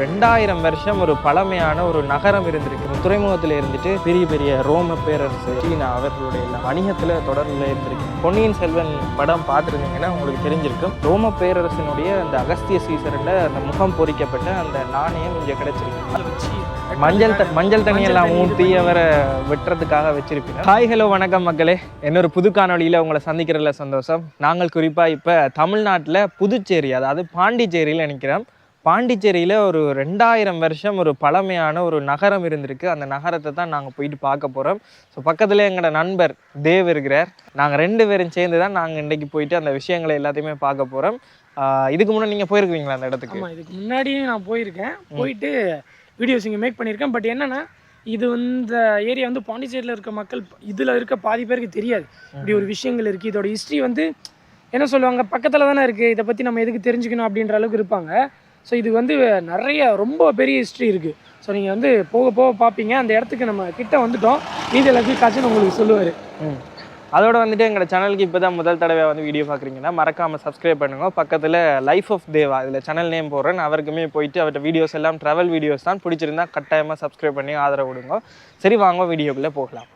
ரெண்டாயிரம் வருஷம் ஒரு பழமையான ஒரு நகரம் இருந்திருக்கு. துறைமுகத்தில் இருந்துட்டு பெரிய பெரிய ரோம பேரரசு சீனா அவர்களுடைய வணிகத்தில் தொடர்பில் இருந்திருக்கு. பொன்னியின் செல்வன் படம் பார்த்துருந்தீங்கன்னா உங்களுக்கு தெரிஞ்சிருக்கும். ரோம பேரரசினுடைய அந்த அகஸ்திய சீசரில் அந்த முகம் பொறிக்கப்பட்ட அந்த நாணயம் இங்கே கிடைச்சிருக்கு. மஞ்சள் த மஞ்சள் தண்ணி எல்லாம் ஊற்றி அவரை வெட்டுறதுக்காக வச்சிருப்பீங்க ஹாய் ஹலோ வணக்கம் மக்களே. இன்னொரு புது காணொளியில் உங்களை சந்திக்கிறதுல சந்தோஷம். நாங்கள் குறிப்பாக இப்போ தமிழ்நாட்டில் புதுச்சேரி அதாவது பாண்டிச்சேரியில் நினைக்கிறோம் பாண்டிச்சேரியில் ஒரு ரெண்டாயிரம் வருஷம் ஒரு பழமையான ஒரு நகரம் இருந்திருக்கு. அந்த நகரத்தை தான் நாங்கள் போயிட்டு பார்க்க போகிறோம் ஸோ பக்கத்தில் எங்களோட நண்பர் தேவ் இருக்கிறார். நாங்கள் ரெண்டு பேரும் சேர்ந்து தான் நாங்கள் இன்றைக்கி போயிட்டு அந்த விஷயங்களை எல்லாத்தையுமே பார்க்க போகிறோம் இதுக்கு முன்னாடி நீங்கள் போயிருக்கீங்களா அந்த இடத்துக்கு? இதுக்கு முன்னாடியும் நான் போயிருக்கேன். போயிட்டு வீடியோஸ் இங்கே மேக் பண்ணியிருக்கேன். பட் என்னன்னா இது இந்த ஏரியா வந்து பாண்டிச்சேரியில் இருக்க மக்கள் இதில் இருக்க பாதி பேருக்கு தெரியாது. இப்படி ஒரு விஷயங்கள் இருக்குது இதோட ஹிஸ்ட்ரி வந்து என்ன சொல்லுவாங்க பக்கத்தில் தானே இருக்குது இதை பற்றி நம்ம எதுக்கு தெரிஞ்சுக்கணும் அப்படின்ற அளவுக்கு இருப்பாங்க. ஸோ இது வந்து நிறைய ரொம்ப பெரிய ஹிஸ்ட்ரி இருக்குது ஸோ நீங்கள் வந்து போக போக பார்ப்பீங்க அந்த இடத்துக்கு நம்ம கிட்ட வந்துட்டோம். மீதி எல்லாத்தையும் காய்ச்சல் உங்களுக்கு சொல்லுவார். ம். அதோட வந்துட்டு எங்களோட சேனலுக்கு இப்போ தான் முதல் தடவை வந்து வீடியோ பார்க்குறீங்கன்னா மறக்காமல் சப்ஸ்கிரைப் பண்ணுங்க. பக்கத்தில் லைஃப் ஆஃப் தேவா இதில் சேனல் நேம் போடுறேன். அவருக்குமே போயிட்டு அவர்கிட்ட வீடியோஸ் எல்லாம் ட்ராவல் வீடியோஸ் தான் பிடிச்சிருந்தா கட்டாயமாக சப்ஸ்கிரைப் பண்ணி ஆதரவு கொடுங்க. சரி வாங்க வீடியோக்குள்ளே போகலாம்.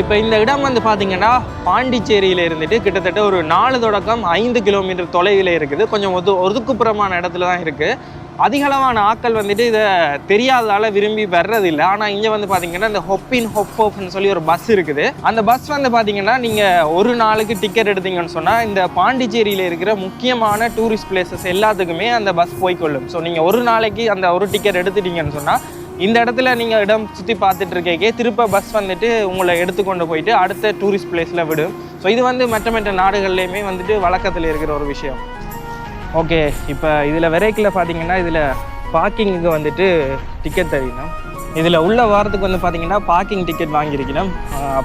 இப்போ இந்த இடம் வந்து பார்த்தீங்கன்னா பாண்டிச்சேரியில் இருந்துட்டு கிட்டத்தட்ட ஒரு நாலு தொடக்கம் ஐந்து கிலோமீட்டர் தொலைவில் இருக்குது. கொஞ்சம் ஒது ஒதுக்குப்புறமான இடத்துல தான் இருக்குது அதிகளவான ஆட்கள் வந்துட்டு இதை தெரியாததால் விரும்பி வர்றதில்லை. ஆனால் இங்கே வந்து பார்த்தீங்கன்னா இந்த ஹொப்பின் ஹொப் ஹோப்னு சொல்லி ஒரு பஸ் இருக்குது. அந்த பஸ் வந்து பார்த்தீங்கன்னா நீங்கள் ஒரு நாளுக்கு டிக்கெட் எடுத்தீங்கன்னு சொன்னால் இந்த பாண்டிச்சேரியில் இருக்கிற முக்கியமான டூரிஸ்ட் பிளேசஸ் எல்லாத்துக்குமே அந்த பஸ் போய்க்கொள்ளும் ஸோ நீங்கள் ஒரு நாளைக்கு அந்த ஒரு டிக்கெட் எடுத்துட்டீங்கன்னு சொன்னால் இந்த இடத்துல நீங்கள் இடம் சுற்றி பார்த்துட்டு இருக்கே திருப்ப பஸ் வந்துட்டு உங்களை எடுத்துக்கொண்டு போயிட்டு அடுத்த டூரிஸ்ட் பிளேஸில் விடும். ஸோ இது வந்து மற்ற மற்ற நாடுகள்லையுமே வந்துட்டு வழக்கத்தில் இருக்கிற ஒரு விஷயம். ஓகே இப்போ இதில் வெரைக்கில் பார்த்தீங்கன்னா இதில் பார்க்கிங்க்கு வந்துட்டு டிக்கெட் தரணும் இதில் உள்ள வாரத்துக்கு வந்து பார்த்தீங்கன்னா பார்க்கிங் டிக்கெட் வாங்கியிருக்கணும்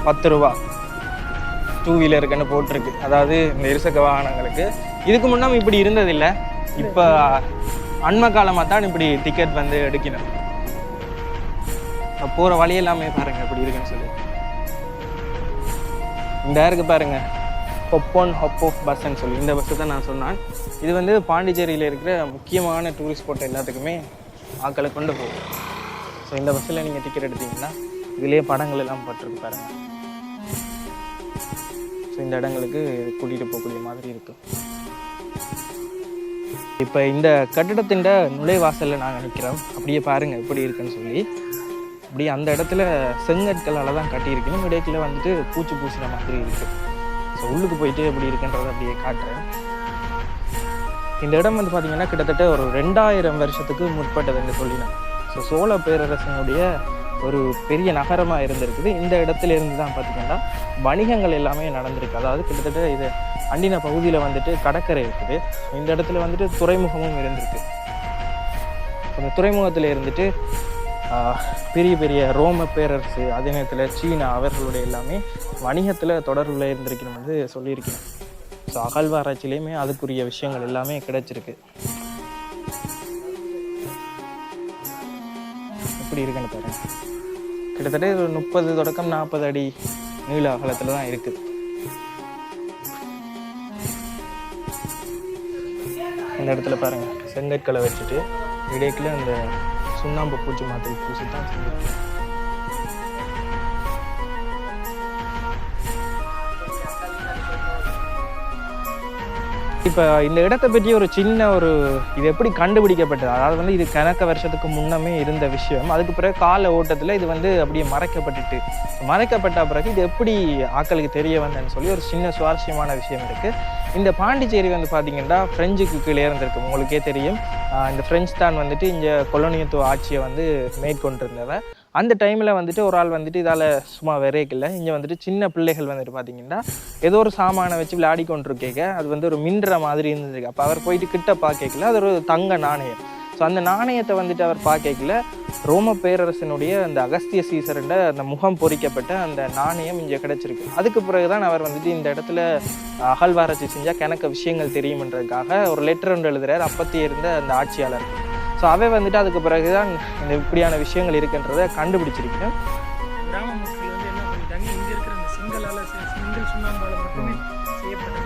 பத்து ரூபா. டூ வீலருக்குன்னு போட்டிருக்கு. அதாவது இந்த இருசக்க வாகனங்களுக்கு. இதுக்கு முன்னாடி இப்படி இருந்ததில்லை. இப்போ அண்மை காலமாக தான் இப்படி டிக்கெட் வந்து எடுக்கணும். போகிற வழி எல்லாமே பாருங்க எப்படி இருக்குன்னு சொல்லி. இந்த இருக்கு பாருங்க. ஹொப்போன் ஹொப் ஆஃப் பஸ்ன்னு சொல்லி. இந்த பஸ்ஸை தான் நான் சொன்னேன். இது வந்து பாண்டிச்சேரியில் இருக்கிற முக்கியமான டூரிஸ்ட் ஸ்பாட் எல்லாத்துக்குமே ஆக்களை கொண்டு போகும் ஸோ இந்த பஸ்ஸில் நீங்கள் டிக்கெட் எடுத்தீங்கன்னா இதுலேயே படங்கள் எல்லாம் பட்டிருக்கு பாருங்க. ஸோ இந்த இடங்களுக்கு கூட்டிகிட்டு போகக்கூடிய மாதிரி இருக்கும் இப்போ இந்த கட்டிடத்தின் நுழைவாசலில் நாங்கள் நிற்கிறோம் அப்படியே பாருங்கள் எப்படி இருக்குன்னு சொல்லி. அப்படியே அந்த இடத்துல செங்கற்களால் தான் கட்டியிருக்கணும். இடையில வந்துட்டு பூச்சி பூசுகிற மாதிரி இருக்குது ஸோ உள்ளுக்கு போயிட்டு எப்படி இருக்குன்றதை அப்படியே காட்டுறேன். இந்த இடம் வந்து பார்த்தீங்கன்னா கிட்டத்தட்ட ஒரு ரெண்டாயிரம் வருஷத்துக்கு முற்பட்டதுன்னு சொல்லினேன் ஸோ சோழ பேரரசனுடைய ஒரு பெரிய நகரமாக இருந்திருக்குது. இந்த இடத்துல இருந்து தான் பார்த்தீங்கன்னா வணிகங்கள் எல்லாமே நடந்திருக்கு. அதாவது கிட்டத்தட்ட இது அண்டின பகுதியில் வந்துட்டு கடற்கரை இருக்குது. இந்த இடத்துல வந்துட்டு துறைமுகமும் இருந்திருக்கு. அந்த துறைமுகத்தில் இருந்துட்டு பெரிய பெரிய ரோம பேரரசு அதே நேரத்தில் சீனா அவர்களுடைய எல்லாமே வணிகத்தில் தொடர்பில் இருந்திருக்கணும் வந்து சொல்லியிருக்கேன் ஸோ அகழ்வாராய்ச்சியிலையுமே அதுக்குரிய விஷயங்கள் எல்லாமே கிடைச்சிருக்கு. எப்படி இருக்குன்னு பாருங்க. கிட்டத்தட்ட ஒரு முப்பது தொடக்கம் நாற்பது அடி நீள அகலத்தில் தான் இருக்குது இந்த இடத்துல பாருங்க செங்கற்களை வச்சுட்டு இடைக்குள்ள அந்த சுண்ணாம்பு பூச்சி மாதிரி பூசி தான் செஞ்சிருக்கேன் இப்போ இந்த இடத்தை பற்றி ஒரு சின்ன ஒரு இது எப்படி கண்டுபிடிக்கப்பட்டது? அதாவது வந்து இது கணக்க வருஷத்துக்கு முன்னமே இருந்த விஷயம். அதுக்கு பிறகு கால ஓட்டத்தில் இது வந்து அப்படியே மறைக்கப்பட்டுட்டு மறைக்கப்பட்ட பிறகு இது எப்படி ஆக்களுக்கு தெரிய வந்தேன்னு சொல்லி ஒரு சின்ன சுவாரஸ்யமான விஷயம் இருக்குது இந்த பாண்டிச்சேரி வந்து பார்த்தீங்கன்னா ஃப்ரெஞ்சுக்கு கீழே இருந்திருக்கு. உங்களுக்கே தெரியும். இந்த ஃப்ரெஞ்ச் தான் வந்துட்டு இங்கே கொலோனியத்துவ ஆட்சியை வந்து மேற்கொண்டிருந்தவ. அந்த டைமில் வந்துட்டு ஒரு ஆள் வந்துட்டு இதால் சும்மா விரைக்கல இங்கே வந்துட்டு சின்ன பிள்ளைகள் வந்துட்டு பார்த்தீங்கன்னா ஏதோ ஒரு சாமானை வச்சு விளையாடி கொண்டிருக்கேக்க அது வந்து ஒரு மின்ற மாதிரி இருந்தது அப்போ அவர் போயிட்டு கிட்ட பார்க்கல அது ஒரு தங்க நாணயம். ஸோ அந்த நாணயத்தை வந்துட்டு அவர் பார்க்கல ரோம பேரரசனுடைய அந்த அகஸ்திய சீசருண்ட அந்த முகம் பொறிக்கப்பட்ட அந்த நாணயம் இங்கே கிடைச்சிருக்கு. அதுக்கு பிறகுதான் அவர் வந்துட்டு இந்த இடத்துல அகழ்வாராய்ச்சி செஞ்சால் கணக்க விஷயங்கள் தெரியுமன்றதுக்காக ஒரு லெட்டர் ஒன்று எழுதுறாரு. அப்பத்தி இருந்த அந்த ஆட்சியாளர். ஸோ அவை வந்துட்டு அதுக்கு பிறகுதான் இந்த இப்படியான விஷயங்கள் இருக்குன்றதை கண்டுபிடிச்சிருக்கேன் கிராம மக்கள் வந்து என்ன பண்ணிட்டாங்க இங்கே இருக்கிற அந்த சிங்களால செங்கல் மட்டுமே செய்யப்பட்ட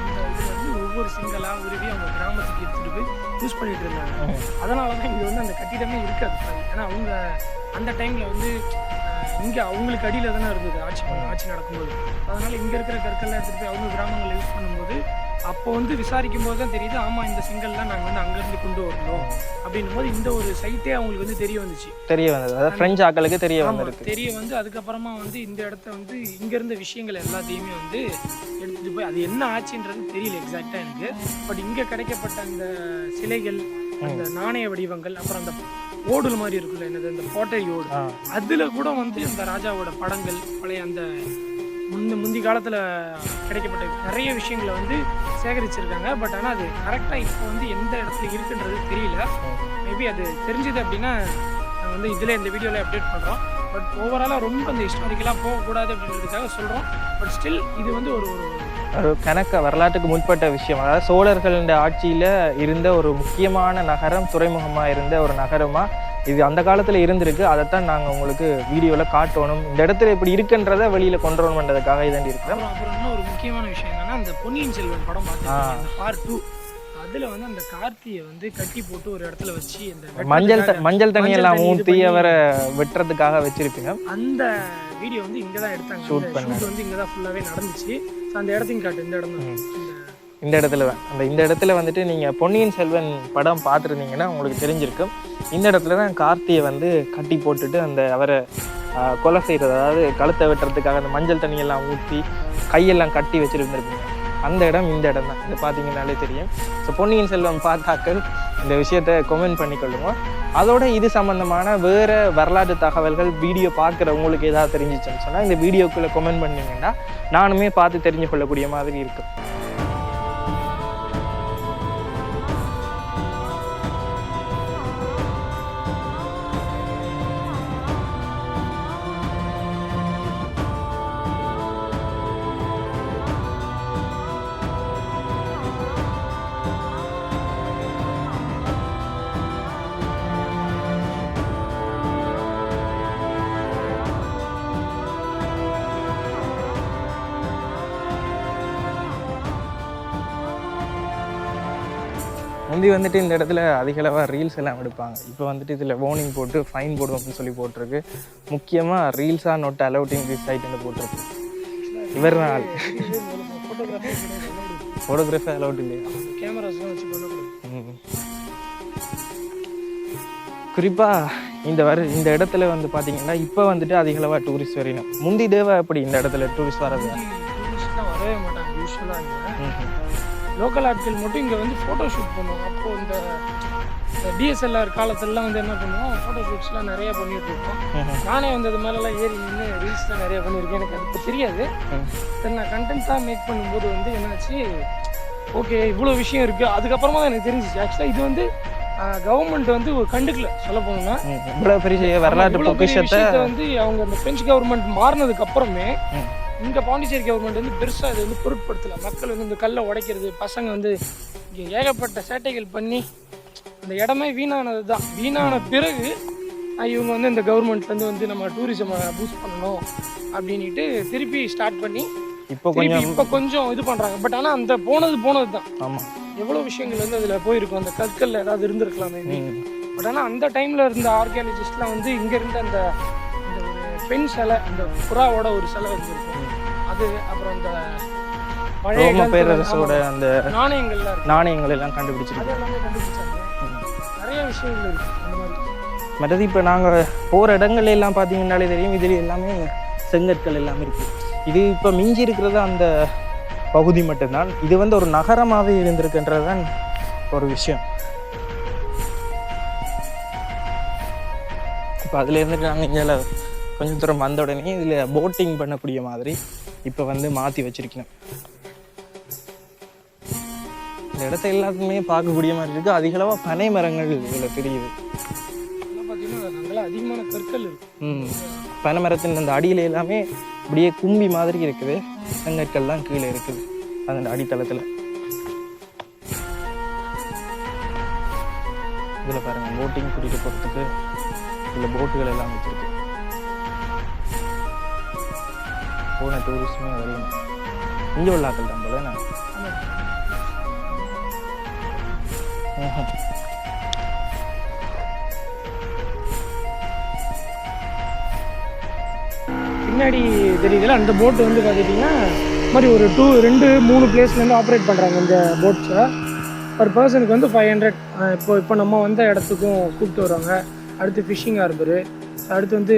வந்து ஒவ்வொரு சிங்கலாக உருவி அவங்க கிராமத்துக்கு எடுத்துகிட்டு போய் யூஸ் பண்ணிட்டு இருந்தாங்க அதனால தான் இங்கே வந்து அந்த கட்டிடமே இருக்காது. ஏன்னா அவங்க அந்த டைமில் வந்து இங்கே அவங்களுக்கு அடியில் தானே இருந்தது. ஆட்சி ஆட்சி நடக்கும்போது. அதனால் இங்கே இருக்கிற கற்கள்லாம் எடுத்துகிட்டு போய் அவங்க கிராமங்களில் யூஸ் பண்ணும்போது அப்போ வந்து விசாரிக்கும் போது தான் தெரியுது ஆமா இந்த செங்கல்லாம் நாங்க வந்து அங்கிருந்து கொண்டு வரணும் அப்படின்னும் போது இந்த ஒரு சைட்டே அவங்களுக்கு வந்து தெரிய வந்துச்சு. தெரிய வந்தது. அதாவது பிரெஞ்சு ஆக்களுக்கு தெரிய வந்திருக்கு. தெரிய வந்து அதுக்கப்புறமா வந்து இந்த இடத்த வந்து இங்க இருந்த விஷயங்கள் எல்லாத்தையுமே வந்து எடுத்துட்டு போய் அது என்ன ஆச்சுன்றது தெரியல எக்ஸாக்டா எனக்கு. பட் இங்க கிடைக்கப்பட்ட அந்த சிலைகள் அந்த நாணய வடிவங்கள் அப்புறம் அந்த ஓடுல மாதிரி இருக்குல்ல என்னது அந்த கோட்டை ஓடு. அதுல கூட வந்து அந்த ராஜாவோட படங்கள் பழைய அந்த முன்ன முந்தி காலத்தில் கிடைக்கப்பட்ட நிறைய விஷயங்களை வந்து சேகரிச்சிருக்காங்க. பட் ஆனால் அது கரெக்டாக இப்போ வந்து எந்த இடத்துல இருக்குன்றது தெரியல. மேபி அது தெரிஞ்சது அப்படின்னா நாங்கள் வந்து இதில் இந்த வீடியோவில் அப்டேட் பண்ணுறோம் பட் ஓவராலாக ரொம்ப அந்த ஹிஸ்டாரிக்கலாக போகக்கூடாது அப்படின்றதுக்காக சொல்கிறோம் பட் ஸ்டில் இது வந்து ஒரு ஒரு ஒரு கணக்க வரலாற்றுக்கு முற்பட்ட விஷயம். அதாவது சோழர்களின் ஆட்சியில் இருந்த ஒரு முக்கியமான நகரம் துறைமுகமாக இருந்த ஒரு நகரமாக இது அந்த காலத்தில் இருந்திருக்கு. அதைத்தான் நாங்கள் உங்களுக்கு வீடியோவில் காட்டணும். இந்த இடத்துல இப்படி இருக்குன்றதை வெளியில் கொண்டு வரணுன்றதுக்காக இதாண்டி இருக்கிறோம். அப்புறம் ஒரு முக்கியமான விஷயம் என்னன்னா அந்த பொன்னியின் செல்வன் படம் பார்த்துருக்கீங்க அந்த பார்ட் டூ அதில் வந்து அந்த கார்த்தியை வந்து கட்டி போட்டு ஒரு இடத்துல வச்சு அந்த மஞ்சள் மஞ்சள் தண்ணி எல்லாம் பண்ணி- அவரை வெட்டுறதுக்காக வச்சிருப்பீங்க அந்த வீடியோ வந்து இங்கே தான் எடுத்தாங்க. ஷூட் வந்து இங்கே தான் ஃபுல்லாகவே நடந்துச்சு. அந்த இடத்தையும் காட்டு இந்த இடம் தான். இந்த இடத்துல அந்த இந்த இடத்துல வந்துட்டு நீங்கள் பொன்னியின் செல்வன் படம் பார்த்துருந்தீங்கன்னா உங்களுக்கு தெரிஞ்சிருக்கும். இந்த இடத்துல தான் கார்த்தியை வந்து கட்டி போட்டுட்டு அந்த அவரை கொலை செய்கிறது அதாவது கழுத்தை வெட்டுறதுக்காக அந்த மஞ்சள் தண்ணியெல்லாம் ஊற்றி கையெல்லாம் கட்டி வச்சுருந்துருப்பீங்க. அந்த இடம் இந்த இடம் தான். இது பார்த்தீங்கன்னாலே தெரியும். ஸோ பொன்னியின் செல்வன் பார்த்தாக்கள் இந்த விஷயத்த கொமெண்ட் பண்ணிக்கொள்ளுவோம் அதோட இது சம்மந்தமான வேறு வரலாற்று தகவல்கள் வீடியோ பார்க்குற உங்களுக்கு ஏதாவது தெரிஞ்சிச்சுன்னு சொன்னால் இந்த வீடியோக்குள்ளே கொமெண்ட் பண்ணிங்கன்னா நானுமே பார்த்து தெரிஞ்சு கொள்ளக்கூடிய மாதிரி இருக்கும். முந்தி வந்துட்டு இந்த இடத்துல அதிகளவாக ரீல்ஸ் எல்லாம் எடுப்பாங்க. இப்போ வந்துட்டு இதில் வார்னிங் போட்டு ஃபைன் போடுவோம் அப்படின்னு சொல்லி போட்டிருக்கு. முக்கியமாக ரீல்ஸாக நோட் அலவுட்டிங் திஸ் சைட்னு போட்டிருக்கு. இவர் ஆள். ஃபோட்டோகிராஃபி அலவுட் இல்லையா? கேமராஸ்லாம் வச்சு பண்ணக்கூடாது. ம். குறிப்பா இந்த வர இந்த இடத்துல வந்து பாத்தீங்கன்னா இப்போ வந்துட்டு அதிகளவாக டூரிஸ்ட் வரையணும். முந்தி தேவை அப்படி இந்த இடத்துல டூரிஸ்ட் டூரிஸ்ட்லாம் வரவே மாட்டாங்க ம்ஹும். லோக்கல் ஆட்கள் மட்டும் இங்கே வந்து ஃபோட்டோ ஷூட் பண்ணுவோம். அப்போ இந்த டிஎஸ்எல்ஆர் காலத்துலலாம் வந்து என்ன பண்ணுவோம்? ஃபோட்டோ ஷூட்ஸ்லாம் நிறைய பண்ணிட்டு இருக்கோம். நானே வந்து அது மேலெல்லாம் ஏறி நின்று ரீல்ஸ்லாம் நிறைய பண்ணியிருக்கேன். எனக்கு அது இப்போ தெரியாது. சரி நான் கண்டென்ட்டாக மேக் பண்ணும்போது வந்து என்னாச்சு? ஓகே இவ்வளோ விஷயம் இருக்குது அதுக்கப்புறமா தான் எனக்கு தெரிஞ்சிச்சு. ஆக்சுவலாக இது வந்து கவர்மெண்ட் வந்து ஒரு கண்டுக்கல சொல்ல போனோம்னா. ம். இவ்வளவு பெரிய வரலாற்று பொக்கிஷத்தை வந்து அவங்க அந்த பிரெஞ்சு கவர்மெண்ட் மாறினதுக்கு அப்புறமே இங்க பாண்டிச்சேரி கவர்மெண்ட் வந்து பெருசா இது வந்து பொருட்படுத்தல. மக்கள் வந்து இந்த கல்லை உடைக்கிறது பசங்க வந்து இங்க ஏகப்பட்ட சேட்டைகள் பண்ணி அந்த இடமே வீணானது தான் வீணான பிறகு இவங்க வந்து இந்த கவர்மெண்ட்ல இருந்து வந்து நம்ம டூரிசம் பூஸ்ட் பண்ணணும் அப்படின்ட்டு திருப்பி ஸ்டார்ட் பண்ணி இப்போ கொஞ்சம் இப்போ கொஞ்சம் இது பண்றாங்க. பட் ஆனா அந்த போனது போனது தான் ஆமா. எவ்வளவு விஷயங்கள் வந்து அதுல போயிருக்கும். அந்த கற்கள்ல ஏதாவது இருந்திருக்கலாமே. பட் ஆனால் அந்த டைமில் இருந்த ஆர்கியாலஜிஸ்ட்லாம் வந்து இங்கே இருந்த அந்த இந்த பெண் சிலை இந்த புறாவோட ஒரு சிலை இருந்திருக்கும் அது அப்புறம் அந்த பழைய ரோம பேரரசோட அந்த இருக்கு. நாணயங்கள் எல்லாம் கண்டுபிடிச்சிருக்கு அது எல்லாமே கண்டுபிடிச்சாங்க. நிறைய விஷயங்கள் இருக்கு அந்த மாதிரி. மற்றது இப்போ நாங்கள் போகிற இடங்கள்ல எல்லாம் பார்த்தீங்கன்னாலே தெரியும் இதில் எல்லாமே செங்கற்கள் எல்லாமே இருக்குது இது இப்போ மிஞ்சி இருக்கிறது அந்த பகுதி மட்டும்தான். இது வந்து ஒரு நகரமாகவே இருந்திருக்குன்றது தான் ஒரு விஷயம். இப்போ அதில் இருந்துட்டு நாங்கள் இங்கே கொஞ்சம் தூரம் வந்த உடனே இதில் போட்டிங் பண்ணக்கூடிய மாதிரி இப்போ வந்து மாற்றி வச்சிருக்கணும். இந்த இடத்த எல்லாத்துக்குமே பார்க்கக்கூடிய மாதிரி இருக்குது அதிகளவாக பனை மரங்கள் இதில் தெரியுது. அதிகமான கற்கள் ம். பனைமரத்தின் அந்த அடியில எல்லாமே அப்படியே கும்பி மாதிரி இருக்குது. செங்கற்கள்லாம் கீழே இருக்குது. அந்த அடித்தளத்தில். இதில் பாருங்க போட்டிங் கூட்டிகிட்டு போகிறதுக்கு இதில் போட்டுகள் எல்லாம் வச்சுருக்கு. போன டூரிஸ்டுமே வரணும் இங்கே உள்ள ஆக்கள் தான் போல பின்னாடி தெரியுதுல அந்த போட் வந்து பார்த்துட்டிங்கன்னா மாதிரி ஒரு டூ ரெண்டு மூணு பிளேஸ்லேருந்து ஆப்ரேட் பண்ணுறாங்க இந்த போட்ஸை பர் பர்சனுக்கு வந்து ஃபைவ் ஹண்ட்ரட் இப்போ இப்போ நம்ம வந்த இடத்துக்கும் கூப்பிட்டு வருவாங்க. அடுத்து ஃபிஷிங் ஹார்பரு அடுத்து வந்து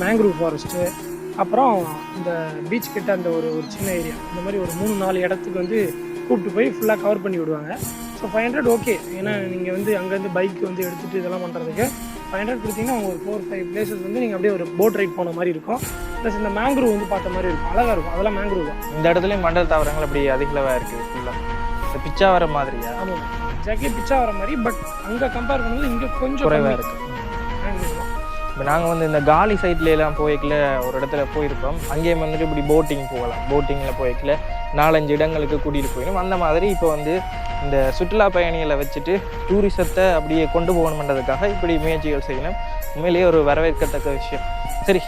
மேங்க்ரூவ் ஃபாரஸ்ட்டு அப்புறம் இந்த பீச் கிட்ட அந்த ஒரு ஒரு சின்ன ஏரியா இந்த மாதிரி ஒரு மூணு நாலு இடத்துக்கு வந்து கூப்பிட்டு போய் ஃபுல்லாக கவர் பண்ணி விடுவாங்க. ஸோ ஃபைவ் ஹண்ட்ரட் ஓகே ஏன்னா நீங்கள் வந்து அங்கேருந்து பைக் வந்து எடுத்துகிட்டு இதெல்லாம் பண்ணுறதுக்கு ஃபைவ் ஹண்ட்ரட் கொடுத்தீங்கன்னா அவங்க ஒரு ஃபோர் ஃபைவ் பிளேசஸ் வந்து நீங்கள் அப்படியே ஒரு போட் ரைட் போன மாதிரி இருக்கும். ப்ளஸ் இந்த மேங்க்ரூவ் வந்து பார்த்த மாதிரி இருக்கும். அழகாக இருக்கும். அதெல்லாம் மேங்க்ரூவ் தான். இந்த இடத்துலயும் மண்டல் தாவரங்கள் அப்படி அதிகளவாக இருக்குது ஃபுல்லாக இந்த பிச்சா வர மாதிரியா? ஆமாம் எக்ஸாக்ட்லி பிச்சா வர மாதிரி பட் அங்கே கம்பேர் பண்ணும்போது இங்கே கொஞ்சம் குறைவாக. இருக்குது. இப்போ நாங்கள் வந்து இந்த காலி சைட்லலாம் எல்லாம் போய்க்கல ஒரு இடத்துல போயிருப்போம் அங்கேயும் வந்துட்டு இப்படி போட்டிங் போகலாம். போட்டிங்கில் போய்க்கல. நாலஞ்சு இடங்களுக்கு கூட்டிகிட்டு போயிடும் அந்த மாதிரி இப்போ வந்து இந்த சுற்றுலா பயணிகளை வச்சுட்டு டூரிசத்தை அப்படியே கொண்டு போகணுன்றதுக்காக இப்படி முயற்சிகள் செய்யணும். உண்மையிலேயே ஒரு வரவேற்கத்தக்க விஷயம். சரி.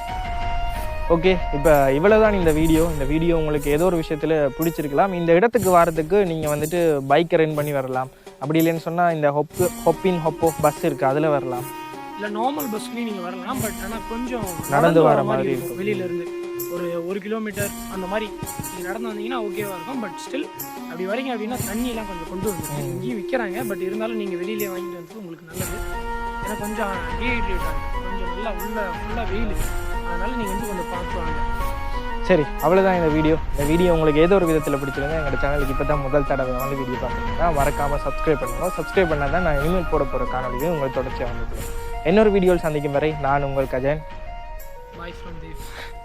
ஓகே இப்போ இவ்வளோதான் இந்த வீடியோ. இந்த வீடியோ உங்களுக்கு ஏதோ ஒரு விஷயத்தில் பிடிச்சிருக்கலாம். இந்த இடத்துக்கு வரதுக்கு நீங்கள் வந்துட்டு பைக்கை ரெண்ட் பண்ணி வரலாம். அப்படி இல்லைன்னு சொன்னால் இந்த ஹொப்பு ஹொப்பின் ஹொப் பஸ் இருக்குது அதில் வரலாம். இல்லை நார்மல் பஸ்லேயும் நீங்கள் வரலாம் பட் ஆனால் கொஞ்சம் நடந்து வர மாதிரி இருக்கும். இருக்கும். வெளியில இருந்து ஒரு ஒரு கிலோமீட்டர் அந்த மாதிரி நீங்கள் நடந்து வந்தீங்கன்னா ஓகேவா இருக்கும். பட் ஸ்டில் அப்படி வரீங்க அப்படின்னா தண்ணியெல்லாம் கொஞ்சம் கொண்டு வந்து இங்கேயும் விற்கிறாங்க பட் இருந்தாலும் நீங்கள் வெளியிலே வாங்கிட்டு வந்து உங்களுக்கு நல்லது. ஏன்னா கொஞ்சம் டீஹைட்ரேட் ஆகும் கொஞ்சம் நல்லா உள்ள ஃபுல்லாக வெயில் அதனால நீங்கள் வந்து கொஞ்சம் பார்த்து வாங்க. சரி அவ்வளோதான் இந்த வீடியோ இந்த வீடியோ உங்களுக்கு ஏதோ ஒரு விதத்தில் பிடிச்சிருந்தா எங்கள் சேனலுக்கு இப்போ தான் முதல் தடவை வந்து வீடியோ பார்க்குறீங்கன்னா மறக்காமல் சப்ஸ்கிரைப் பண்ணுங்க. சப்ஸ்கிரைப் பண்ணால் தான் நான் இனிமேல் போட போகிற காணொலியும் உங்களுக்கு தொடர்ச்சியாக வந்துட்டு இன்னொரு வீடியோவில் சந்திக்கும் வரை நான் உங்கள் கஜன். Bye from